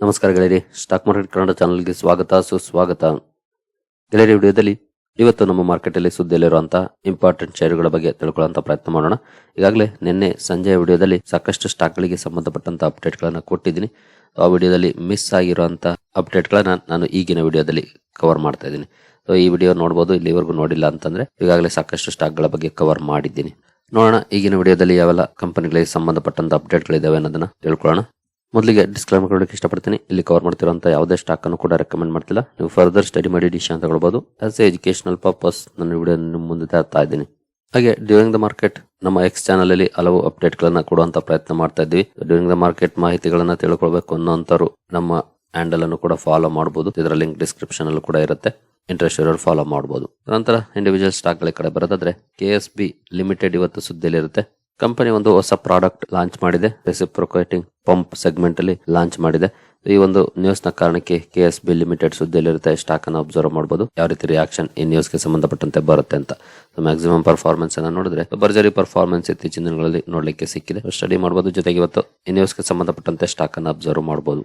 ನಮಸ್ಕಾರ ಗೆಳೆಯರಿ stock market Kannada ಚಾನಲ್ಗೆ ಸ್ವಾಗತ, ಸುಸ್ವಾಗತ. ಗೆಳೆಯರಿ, ವಿಡಿಯೋದಲ್ಲಿ ಇವತ್ತು ನಮ್ಮ ಮಾರ್ಕೆಟಲ್ಲಿ ಸುದ್ದಿಯಲ್ಲಿರುವಂತಹ ಇಂಪಾರ್ಟೆಂಟ್ ಶೇರುಗಳ ಬಗ್ಗೆ ತಿಳ್ಕೊಳ್ಳುವಂತ ಪ್ರಯತ್ನ ಮಾಡೋಣ. ಈಗಾಗಲೇ ನಿನ್ನೆ ಸಂಜೆ ವಿಡಿಯೋದಲ್ಲಿ ಸಾಕಷ್ಟು ಸ್ಟಾಕ್ಗಳಿಗೆ ಸಂಬಂಧಪಟ್ಟಂತ ಅಪ್ಡೇಟ್ಗಳನ್ನು ಕೊಟ್ಟಿದ್ದೀನಿ. ಆ ವಿಡಿಯೋದಲ್ಲಿ ಮಿಸ್ ಆಗಿರುವಂತಹ ಅಪ್ಡೇಟ್ಗಳನ್ನ ನಾನು ಈಗಿನ ವಿಡಿಯೋದಲ್ಲಿ ಕವರ್ ಮಾಡ್ತಾ ಇದ್ದೀನಿ. ಸೊ ಈ ವಿಡಿಯೋ ನೋಡಬಹುದು ಇಲ್ಲಿವರೆಗೂ ನೋಡಿಲ್ಲ ಅಂತಂದ್ರೆ ಈಗಾಗಲೇ ಸಾಕಷ್ಟು ಸ್ಟಾಕ್ಗಳ ಬಗ್ಗೆ ಕವರ್ ಮಾಡಿದ್ದೀನಿ. ನೋಡೋಣ, ಈಗಿನ ವಿಡಿಯೋದಲ್ಲಿ ಯಾವೆಲ್ಲ ಕಂಪನಿಗಳಿಗೆ ಸಂಬಂಧಪಟ್ಟಂತ ಅಪ್ಡೇಟ್ಗಳಿದಾವೆ ಅನ್ನೋದನ್ನ ತಿಳ್ಕೊಳ್ಳೋಣ. ಮೊದಲಿಗೆ ಡಿಸ್ಕ್ಲೈಮರ್ ಕೊಡೋಕೆ ಇಷ್ಟಪಡ್ತೀನಿ. ಇಲ್ಲಿ ಕವರ್ ಮಾಡ್ತಿರೋಂಥ ಯಾವುದೇ ಸ್ಟಾಕ್ ಅನ್ನು ಕೂಡ ರೆಕಮೆಂಡ್ ಮಾಡ್ತಿಲ್ಲ. ನೀವು ಫರ್ದರ್ ಸ್ಟಡಿ ಮಾಡಿ ಅಂತ ಹೇಳ್ಬೋದು. ಆಸ್ ಎ ಎಜುಕೇಶನಲ್ ಪರ್ಪಸ್ ನನ್ನ ವಿಡಿಯೋ ನಿಮ್ಮ ಮುಂದೆ ತರ್ತಾ ಇದ್ದೀನಿ. ಹಾಗೆ ಡ್ಯೂರಿಂಗ್ ದ ಮಾರ್ಕೆಟ್ ನಮ್ಮ ಎಕ್ಸ್ ಚಾನಲ್ ಅಲ್ಲಿ ಹಲವು ಅಪ್ಡೇಟ್ ಗಳನ್ನ ಕೊಡುವಂತ ಪ್ರಯತ್ನ ಮಾಡ್ತಾ ಇದ್ವಿ. ಡ್ಯೂರಿಂಗ್ ದ ಮಾರ್ಕೆಟ್ ಮಾಹಿತಿಗಳನ್ನ ತಿಳ್ಕೊಳ್ಬೇಕು ಅನ್ನೋಂಥವ್ರು ನಮ್ಮ ಹ್ಯಾಂಡಲ್ ಅನ್ನು ಕೂಡ ಫಾಲೋ ಮಾಡಬಹುದು ಇದರ ಲಿಂಕ್ ಡಿಸ್ಕ್ರಿಪ್ಷನ್ ಅಲ್ಲಿ ಕೂಡ ಇರುತ್ತೆ. ಇಂಟ್ರೆಸ್ಟ್ ಇರೋರು ಫಾಲೋ ಮಾಡಬಹುದು ನಂತರ ಇಂಡಿವಿಜುವಲ್ ಸ್ಟಾಕ್ಗಳ ಕಡೆ ಬರೋದಾದ್ರೆ ಕೆ ಎಸ್ ಬಿ ಲಿಮಿಟೆಡ್ ಇವತ್ತು ಸುದ್ದಿಯಲ್ಲಿರುತ್ತೆ. ಕಂಪನಿ ಒಂದು ಹೊಸ ಪ್ರಾಡಕ್ಟ್ ಲಾಂಚ್ ಮಾಡಿದೆ. ರೆಸಿಪ್ರೊಕೇಟಿಂಗ್ ಪಂಪ್ ಸೆಗ್ಮೆಂಟ್ ಅಲ್ಲಿ ಲಾಂಚ್ ಮಾಡಿದೆ. ಈ ಒಂದು ನ್ಯೂಸ್ನ ಕಾರಣಕ್ಕೆ ಕೆ ಎಸ್ ಬಿ ಲಿಮಿಟೆಡ್ ಸುದ್ದಿಯಲ್ಲಿರುತ್ತೆ ಸ್ಟಾಕ್ ಅನ್ನು ಅಬ್ಸರ್ವ್ ಮಾಡಬಹುದು ಯಾವ ರೀತಿ ರಿಯಾಕ್ಷನ್ ಈ ನ್ಯೂಸ್ಗೆ ಸಂಬಂಧಪಟ್ಟಂತೆ ಬರುತ್ತೆ ಅಂತ. ಮ್ಯಾಕ್ಸಿಮಮ್ ಪರ್ಫಾರ್ಮೆನ್ಸ್ ಅನ್ನ ನೋಡಿದ್ರೆ ಭರ್ಜರಿ ಪರ್ಫಾರ್ಮೆನ್ಸ್ ಇತ್ತೀಚಿನ ದಿನಗಳಲ್ಲಿ ನೋಡ್ಲಿಕ್ಕೆ ಸಿಕ್ಕಿದೆ. ಸ್ಟಡಿ ಮಾಡಬಹುದು ಜೊತೆಗೆ ಇವತ್ತು ಈ ನ್ಯೂಸ್ಗೆ ಸಂಬಂಧಪಟ್ಟಂತೆ ಸ್ಟಾಕ್ ಅನ್ನು ಅಬ್ಸರ್ವ್ ಮಾಡಬಹುದು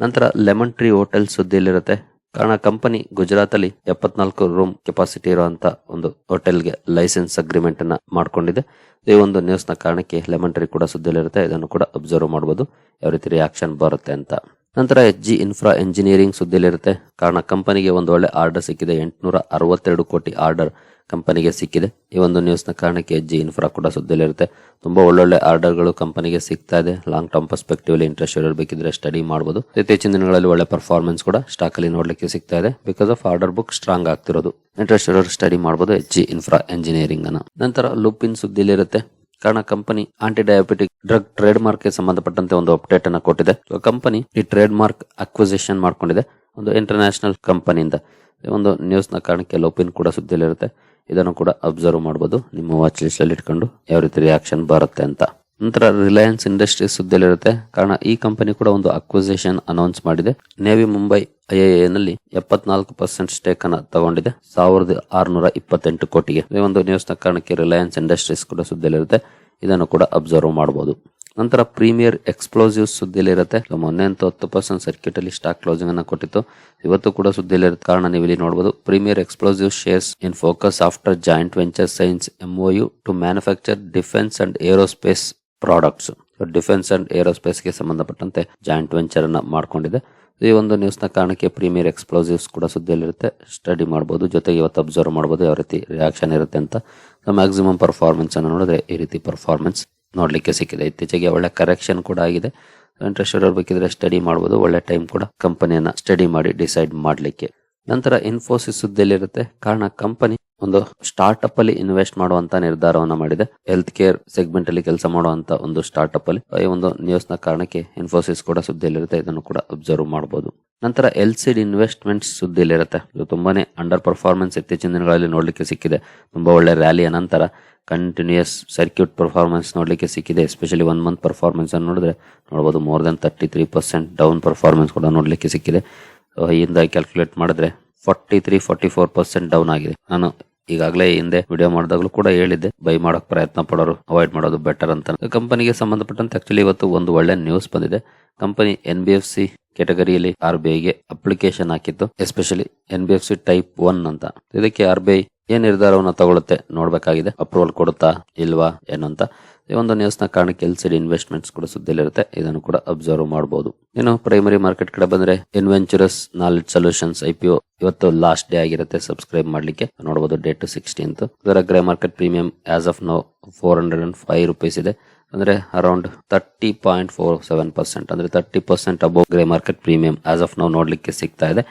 ನಂತರ ಲೆಮನ್ ಟ್ರೀ ಹೋಟೆಲ್ ಸುದ್ದಿಯಲ್ಲಿರುತ್ತೆ. ಕಾರಣ ಕಂಪನಿ ಗುಜರಾತ್ ಅಲ್ಲಿ ಎಪ್ಪತ್ನಾಲ್ಕು ರೂಮ್ ಕೆಪಾಸಿಟಿ ಇರುವಂತ ಒಂದು ಹೋಟೆಲ್ಗೆ ಲೈಸೆನ್ಸ್ ಅಗ್ರಿಮೆಂಟ್ ಅನ್ನ ಮಾಡ್ಕೊಂಡಿದೆ. ಈ ಒಂದು ನ್ಯೂಸ್ನ ಕಾರಣಕ್ಕೆ ಲೆಮನ್ ಟ್ರೀ ಕೂಡ ಸುದ್ದಿಯಲ್ಲಿರುತ್ತೆ. ಇದನ್ನು ಕೂಡ ಅಬ್ಸರ್ವ್ ಮಾಡಬಹುದು ಯಾವ ರೀತಿ ರಿಯಾಕ್ಷನ್ ಬರುತ್ತೆ ಅಂತ. ನಂತರ ಎಚ್ ಜಿ ಇನ್ಫ್ರಾ ಇಂಜಿನಿಯರಿಂಗ್ ಸುದ್ದಿಯಲ್ಲಿರುತ್ತೆ. ಕಾರಣ, ಕಂಪನಿಗೆ ಒಂದು ಒಳ್ಳೆ ಆರ್ಡರ್ ಸಿಕ್ಕಿದೆ. ಎಂಟುನೂರ ಅರವತ್ತೆರಡು ಕೋಟಿ ಆರ್ಡರ್ ಕಂಪನಿಗೆ ಸಿಕ್ಕಿದೆ. ಈ ಒಂದು ನ್ಯೂಸ್ನ ಕಾರಣಕ್ಕೆ ಎಚ್ ಜಿ ಇನ್ಫ್ರಾ ಕೂಡ ಸುದ್ದಿಯಲ್ಲಿರುತ್ತೆ. ತುಂಬಾ ಒಳ್ಳೊಳ್ಳೆ ಆರ್ಡರ್ಗಳು ಕಂಪನಿಗೆ ಸಿಗ್ತಾ ಇದೆ. ಲಾಂಗ್ ಟರ್ಮ್ ಪರ್ಸ್ಪೆಕ್ಟಿವ್ ಅಲ್ಲಿ ಇಂಟ್ರೆಸ್ಟ್ ಇರಬೇಕಿದ್ರೆ ಸ್ಟಡಿ ಮಾಡಬಹುದು ಇತ್ತೀಚಿನ ದಿನಗಳಲ್ಲಿ ಒಳ್ಳೆ ಪರ್ಫಾರ್ಮೆನ್ಸ್ ಕೂಡ ಸ್ಟಾಕ್ ಅಲ್ಲಿ ನೋಡ್ಲಿಕ್ಕೆ ಸಿಗ್ತಾ ಇದೆ. Because of order book strong ಆಗ್ತಿರೋದು. ಇಂಟ್ರೆಸ್ಟ್ ಇರೋರು ಸ್ಟಡಿ ಮಾಡಬಹುದು ಎಚ್ ಜಿ ಇನ್ಫ್ರಾ ಇಂಜಿನಿಯರಿಂಗ್ ಅನ್ನ ನಂತರ ಲುಪಿನ್ ಸುದ್ದಿಲಿರುತ್ತೆ ಕಾರಣ company anti diabetic drug trade mark ಸಂಬಂಧಪಟ್ಟಂತೆ ಒಂದು ಅಪ್ಡೇಟ್ ಅನ್ನ ಕೊಟ್ಟಿದೆ. ಕಂಪನಿ ಈ ಟ್ರೇಡ್ ಮಾರ್ಕ್ ಅಕ್ವಿಸಿಷನ್ ಮಾಡ್ಕೊಂಡಿದೆ. ಒಂದು ಇಂಟರ್ನ್ಯಾಷನಲ್ ಕಂಪನಿಯಿಂದ ಈ ಒಂದು ನ್ಯೂಸ್ನ ಕಾರಣಕ್ಕೆ ಲೋಪಿನ್ ಕೂಡ ಸುದ್ದಿಯಲ್ಲಿರುತ್ತೆ. ಇದನ್ನು ಕೂಡ ಅಬ್ಸರ್ವ್ ಮಾಡಬಹುದು ನಿಮ್ಮ ವಾಚ್ ಲಿಸ್ಟ್ ಅಲ್ಲಿ ಇಟ್ಕೊಂಡು ಯಾವ ರೀತಿ ರಿಯಾಕ್ಷನ್ ಬರುತ್ತೆ ಅಂತ. ನಂತರ ರಿಲಯನ್ಸ್ ಇಂಡಸ್ಟ್ರೀಸ್ ಸುದ್ದಿಯಲ್ಲಿರುತ್ತೆ. ಕಾರಣ, ಈ ಕಂಪನಿ ಕೂಡ ಒಂದು ಅಕ್ವಿಸೇಷನ್ ಅನೌನ್ಸ್ ಮಾಡಿದೆ. ನೇವಿ ಮುಂಬೈ ಐಎಎ ನಲ್ಲಿ ಎಪ್ಪತ್ನಾಲ್ಕು ಪರ್ಸೆಂಟ್ ಸ್ಟೇಕ್ ಅನ್ನ ತಗೊಂಡಿದೆ. ಸಾವಿರದ ಆರುನೂರ ಇಪ್ಪತ್ತೆಂಟು ಕೋಟಿಗೆ. ಈ ಒಂದು ನ್ಯೂಸ್ನ ಕಾರಣಕ್ಕೆ ರಿಲಯನ್ಸ್ ಇಂಡಸ್ಟ್ರೀಸ್ ಕೂಡ ಸುದ್ದಿಯಲ್ಲಿರುತ್ತೆ. ಇದನ್ನು ಕೂಡ ಅಬ್ಸರ್ವ್ ಮಾಡಬಹುದು ನಂತರ ಪ್ರೀಮಿಯರ್ ಎಕ್ಸ್ಪ್ಲೋಸಿವ್ಸ್ ಸುದ್ದಿಯಲ್ಲಿರುತ್ತೆ. ಮೊನ್ನೆ ಅಂತ ಹತ್ತು ಪರ್ಸೆಂಟ್ ಸರ್ಕ್ಯೂಟ್ ಅಲ್ಲಿ ಸ್ಟಾಕ್ ಕ್ಲೋಸಿಂಗ್ ಅನ್ನ ಕೊಟ್ಟಿತ್ತು. ಇವತ್ತು ಕೂಡ ಸುದ್ದಿಯಲ್ಲಿರುತ್ತೆ. ಕಾರಣ ನೀವು ಇಲ್ಲಿ ನೋಡಬಹುದು premier explosive shares in focus after joint venture signs MOU to manufacture defence and aerospace products defence and ಏರೋಸ್ಪೇಸ್ಗೆ ಸಂಬಂಧಪಟ್ಟಂತೆ ಜಾಯಿಂಟ್ ವೆಂಚರ್ ಅನ್ನ ಮಾಡಿಕೊಂಡಿದೆ. ಈ ಒಂದು ನ್ಯೂಸ್ನ ಕಾರಣಕ್ಕೆ ಪ್ರೀಮಿಯರ್ ಎಕ್ಸ್ಪ್ಲೋಸಿವ್ಸ್ ಕೂಡ ಸುದ್ದಿಯಲ್ಲಿರುತ್ತೆ. ಸ್ಟಡಿ ಮಾಡ್ಬೋದು, ಜೊತೆಗೆ ಇವತ್ತು ಅಬ್ಸರ್ವ್ ಮಾಡ್ಬೋದು, ಯಾವ ರೀತಿ ರಿಯಾಕ್ಷನ್ ಇರುತ್ತೆ ಅಂತ. ಮ್ಯಾಕ್ಸಿಮಮ್ ಪರ್ಫಾರ್ಮೆನ್ಸ್ ಅನ್ನು ನೋಡಿದ್ರೆ ಈ ರೀತಿ ಪರ್ಫಾರ್ಮೆನ್ಸ್ ನೋಡಲಿಕ್ಕೆ ಸಿಕ್ಕಿದೆ. ಇತ್ತೀಚೆಗೆ ಒಳ್ಳೆ ಕರೆಕ್ಷನ್ ಕೂಡ ಆಗಿದೆ. ಇಂಟ್ರೆಸ್ಟ್ ಇರೋರು ಬೇಕಿದ್ರೆ ಸ್ಟಡಿ ಮಾಡ್ಬೋದು. ಒಳ್ಳೆ ಟೈಮ್ ಕೂಡ ಕಂಪನಿಯನ್ನು ಸ್ಟಡಿ ಮಾಡಿ ಡಿಸೈಡ್ ಮಾಡ್ಲಿಕ್ಕೆ ನಂತರ ಇನ್ಫೋಸಿಸ್ ಸುದ್ದಿಯಲ್ಲಿರುತ್ತೆ. ಕಾರಣ ಕಂಪನಿ ಒಂದು ಸ್ಟಾರ್ಟ್ಅಪ್ ಅಲ್ಲಿ ಇನ್ವೆಸ್ಟ್ ಮಾಡುವಂತ ನಿರ್ಧಾರವನ್ನ ಮಾಡಿದೆ. ಹೆಲ್ತ್ ಕೇರ್ ಸೆಗ್ಮೆಂಟ್ ಅಲ್ಲಿ ಕೆಲಸ ಮಾಡುವಂತ ಒಂದು ಸ್ಟಾರ್ಟ್ಅಪ್ ಅಲ್ಲಿ. ಈ ಒಂದು ನ್ಯೂಸ್ನ ಕಾರಣಕ್ಕೆ ಇನ್ಫೋಸಿಸ್ ಕೂಡ ಸುದ್ದಿಯಲ್ಲಿರುತ್ತೆ. ಇದನ್ನು ಕೂಡ ಅಬ್ಸರ್ವ್ ಮಾಡಬಹುದು ನಂತರ ಎಲ್ ಸಿಡ್ ಇನ್ವೆಸ್ಟ್ಮೆಂಟ್ಸ್ ಸುದ್ದಿಯಲ್ಲಿರುತ್ತೆ. ಇದು ತುಂಬಾನೇ ಅಂಡರ್ ಪರ್ಫಾರ್ಮೆನ್ಸ್ ಇತ್ತೀಚಿನ ದಿನಗಳಲ್ಲಿ ನೋಡ್ಲಿಕ್ಕೆ ಸಿಕ್ಕಿದೆ. ತುಂಬಾ ಒಳ್ಳೆ ರ್ಯಾಲಿಯ ನಂತರ ಕಂಟಿನ್ಯೂಸ್ ಸರ್ಕ್ಯೂಟ್ ಪರ್ಫಾರ್ಮೆನ್ಸ್ ನೋಡ್ಲಿಕ್ಕೆ ಸಿಕ್ಕಿದೆ. ಎಸ್ಪೆಷಲಿ ಒನ್ ಮಂತ್ ಪರ್ಫಾರ್ಮೆನ್ಸ್ ಅನ್ನು ನೋಡಿದ್ರೆ ನೋಡಬಹುದು more than thirty three percent down performance ಕೂಡ ನೋಡ್ಲಿಕ್ಕೆ ಸಿಕ್ಕಿದೆ. ಹಿಂದೆ ಕ್ಯಾಲ್ಕುಲೇಟ್ ಮಾಡಿದ್ರೆ forty three forty four percent down ಆಗಿದೆ. ನಾನು ಈಗಾಗಲೇ ಹಿಂದೆ ವಿಡಿಯೋ ಮಾಡಿದಾಗಲೂ ಕೂಡ ಹೇಳಿದ್ದೆ ಬೈ ಮಾಡೋಕೆ ಪ್ರಯತ್ನ ಪಡೋರು ಅವಾಯ್ಡ್ ಮಾಡೋದು ಬೆಟರ್ ಅಂತ. ಕಂಪನಿಗೆ ಸಂಬಂಧಪಟ್ಟಂತೆ ಆಕ್ಚುಲಿ ಇವತ್ತು ಒಂದು ಒಳ್ಳೆ ನ್ಯೂಸ್ ಬಂದಿದೆ. Company N B F C ಕೆಟಗರಿಯಲ್ಲಿ R B ಐಗೆ ಅಪ್ಲಿಕೇಶನ್ ಹಾಕಿತ್ತು especially N B F C type one ಅಂತ. ಇದಕ್ಕೆ ಆರ್ ಬಿ ಐ ಏನ್ ನಿರ್ಧಾರವನ್ನು ತಗೊಳುತ್ತೆ ನೋಡಬೇಕಾಗಿದೆ ಅಪ್ರೂವಲ್ ಕೊಡುತ್ತಾ ಇಲ್ವಾ ಏನು ಅಂತ ಈ ಒಂದು ನ್ಯೂಸ್ನ ನ ಕಾರಣಕ್ಕೆ ಎಲ್ ಸಿಡಿ ಇನ್ವೆಸ್ಟ್ಮೆಂಟ್ಸ್ ಕೂಡ ಸುದ್ದಿಯಲ್ಲಿರುತ್ತೆ, ಇದನ್ನು ಕೂಡ ಅಬ್ಸರ್ವ್ ಮಾಡಬಹುದು ಇನ್ನು ಪ್ರೈಮರಿ ಮಾರ್ಕೆಟ್ ಕಡೆ ಬಂದ್ರೆ Inventurus knowledge solutions I P O ಇವತ್ತು ಲಾಸ್ಟ್ ಡೇ ಆಗಿರುತ್ತೆ ಸಬ್ಸ್ಕ್ರೈಬ್ ಮಾಡ್ಲಿಕ್ಕೆ. ನೋಡಬಹುದು ಡೇಟ್ ಸಿಕ್ಸ್ಟೀನ್ತ್ ಇದರ grey market premium as of now four hundred and five rupees ಇದೆ. ಅಂದ್ರೆ around thirty point four seven percent ಅಂದ್ರೆ thirty percent above grey market premium as of ನಾವು ನೋಡ್ಲಿಕ್ಕೆ ಸಿಗ್ತಾ ಇದೆ.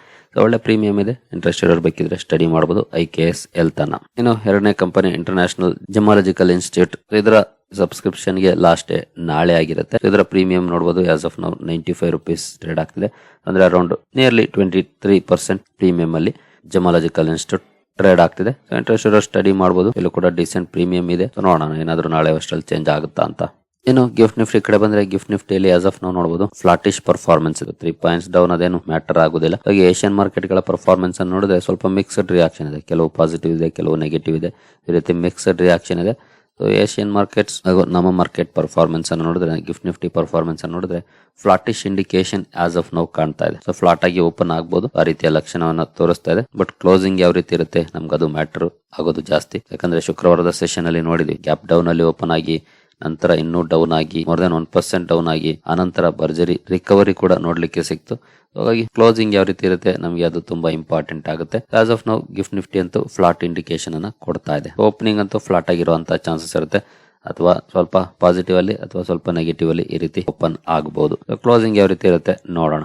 ಒಳ್ಳೆ ಪ್ರೀಮಿಯಂ ಇದೆ. ಇಂಟ್ರೆಸ್ಟ್ ಇರೋರು ಬೇಕಿದ್ರೆ ಸ್ಟಡಿ ಮಾಡಬಹುದು ಐ ಕೆ ಎಸ್ ಎಲ್ತನ ಇನ್ನು ಎರಡನೇ ಕಂಪನಿ ಇಂಟರ್ನ್ಯಾಷನಲ್ ಜಮಾಲಜಿಕಲ್ ಇನ್ಸ್ಟಿಟ್ಯೂಟ್ ಇದರ ಸಬ್ಸ್ಕ್ರಿಪ್ಷನ್ಗೆ ಲಾಸ್ಟ್ ಡೇ ನಾಳೆ ಆಗಿರುತ್ತೆ. ಇದರ ಪ್ರೀಮಿಯಂ ನೋಡಬಹುದು ಆಸ್ ಆಫ್ ನಾವು ನೈಂಟಿ ಫೈವ್ ರುಪೀಸ್ ಟ್ರೇಡ್ ಆಗ್ತಿದೆ. ಅಂದ್ರೆ around nearly twenty three percent premium ಅಲ್ಲಿ ಜಮಾಲಜಿಕಲ್ ಇನ್ಸ್ಟಿಟ್ಯೂಟ್ ಟ್ರೇಡ್ ಆಗ್ತಿದೆ. ಇಂಟ್ರೆಸ್ಟ್ ಇರೋ ಸ್ಟಡಿ ಮಾಡಬಹುದು ಇಲ್ಲೂ ಕೂಡ ಡಿಸೆಂಟ್ ಪ್ರೀಮಿಯಂ ಇದೆ. ನೋಡೋಣ. ಏನಾದ್ರು ನಾಳೆ ಅಷ್ಟರಲ್ಲಿ ಚೇಂಜ್ ಆಗುತ್ತಾ ಅಂತ. ಇನ್ನು ಗಿಫ್ಟ್ ನಿಫ್ಟಿ ಕಡೆ ಬಂದ್ರೆ ಗಿಫ್ಟ್ ನಿಫ್ಟಿಯಲ್ಲಿ ಆಸ್ ಆಫ್ ನಾವು ನೋಡಬಹುದು ಫ್ಲಾಟಿಶ್ ಪರ್ಫಾರ್ಮೆನ್ಸ್ ಇದೆ. ತ್ರೀ ಪಾಯಿಂಟ್ಸ್ ಡೌನ್ ಅದೇನು ಮ್ಯಾಟರ್ ಆಗುದಿಲ್ಲ. ಹಾಗೆ ಏಷ್ಯನ್ ಮಾರ್ಕೆಟ್ಗಳ ಪರ್ಫಾರ್ಮೆನ್ಸ್ ಅನ್ನು ನೋಡಿದ್ರೆ ಸ್ವಲ್ಪ ಮಿಕ್ಸ್ಡ್ ರಿಯಾಕ್ಷನ್ ಇದೆ. ಕೆಲವು ಪಾಸಿಟಿವ್ ಇದೆ, ಕೆಲವು ನೆಗೆಟಿವ್ ಇದೆ. ಈ ರೀತಿ ಮಿಕ್ಸ್ಡ್ ರಿಯಾಕ್ಷನ್ ಇದೆ. ಸೊ ಏಷ್ಯನ್ ಮಾರ್ಕೆಟ್ಸ್ ಹಾಗೂ ನಮ್ಮ ಮಾರ್ಕೆಟ್ ಪರ್ಫಾರ್ಮೆನ್ಸ್ ಅನ್ನು ನೋಡಿದ್ರೆ ಗಿಫ್ಟ್ ನಿಫ್ಟಿ ಪರ್ಫಾರ್ಮೆನ್ಸ್ ಅನ್ನು ನೋಡಿದ್ರೆ flattish indication as of now ಕಾಣ್ತಾ ಇದೆ. ಸೊ ಫ್ಲಾಟ್ ಆಗಿ ಓಪನ್ ಆಗ್ಬೋದು. ಆ ರೀತಿಯ ಲಕ್ಷಣವನ್ನು ತೋರಿಸ್ತಾ ಇದೆ. ಬಟ್ ಕ್ಲೋಸಿಂಗ್ ಯಾವ ರೀತಿ ಇರುತ್ತೆ ನಮ್ಗೆ ಅದು ಮ್ಯಾಟರ್ ಆಗೋದು ಜಾಸ್ತಿ. ಯಾಕಂದ್ರೆ ಶುಕ್ರವಾರದ ಸೆಷನ್ ಅಲ್ಲಿ ನೋಡಿದ್ವಿ. ಗ್ಯಾಪ್ ಡೌನ್ ಅಲ್ಲಿ ಓಪನ್ ಆಗಿ ನಂತರ ಇನ್ನೂ ಡೌನ್ ಆಗಿ more than one percent down ಆಗಿ, ಆನಂತರ ಭರ್ಜರಿ ರಿಕವರಿ ಕೂಡ ನೋಡ್ಲಿಕ್ಕೆ ಸಿಕ್ತು. ಹಾಗಾಗಿ ಕ್ಲೋಸಿಂಗ್ ಯಾವ ರೀತಿ ಇರುತ್ತೆ, ನಮಗೆ ಅದು ತುಂಬಾ ಇಂಪಾರ್ಟೆಂಟ್ ಆಗುತ್ತೆ. ಆಸ್ ಆಫ್ ನಾವು ಗಿಫ್ಟ್ ನಿಫ್ಟಿ ಅಂತೂ ಫ್ಲಾಟ್ ಇಂಡಿಕೇಶನ್ ಅನ್ನ ಕೊಡ್ತಾ ಇದೆ. ಓಪನಿಂಗ್ ಅಂತೂ ಫ್ಲಾಟ್ ಆಗಿರುವಂತಹ ಚಾನ್ಸಸ್ ಇರುತ್ತೆ. ಅಥವಾ ಸ್ವಲ್ಪ ಪಾಸಿಟಿವ್ ಅಲ್ಲಿ, ಅಥವಾ ಸ್ವಲ್ಪ ನೆಗೆಟಿವ್ ಅಲ್ಲಿ ಈ ರೀತಿ ಓಪನ್ ಆಗಬಹುದು ಕ್ಲೋಸಿಂಗ್ ಯಾವ ರೀತಿ ಇರುತ್ತೆ, ನೋಡೋಣ.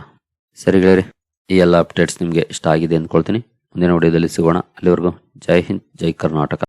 ಸರಿ ಗೆಳೆಯರಿ, ಈ ಎಲ್ಲ ಅಪ್ಡೇಟ್ಸ್ ನಿಮಗೆ ಇಷ್ಟ ಆಗಿದೆ ಅಂದ್ಕೊಳ್ತೀನಿ. ಮುಂದಿನ ವಿಡಿಯೋದಲ್ಲಿ ಸಿಗೋಣ. ಅಲ್ಲಿವರೆಗೂ ಜೈ ಹಿಂದ್, ಜೈ ಕರ್ನಾಟಕ.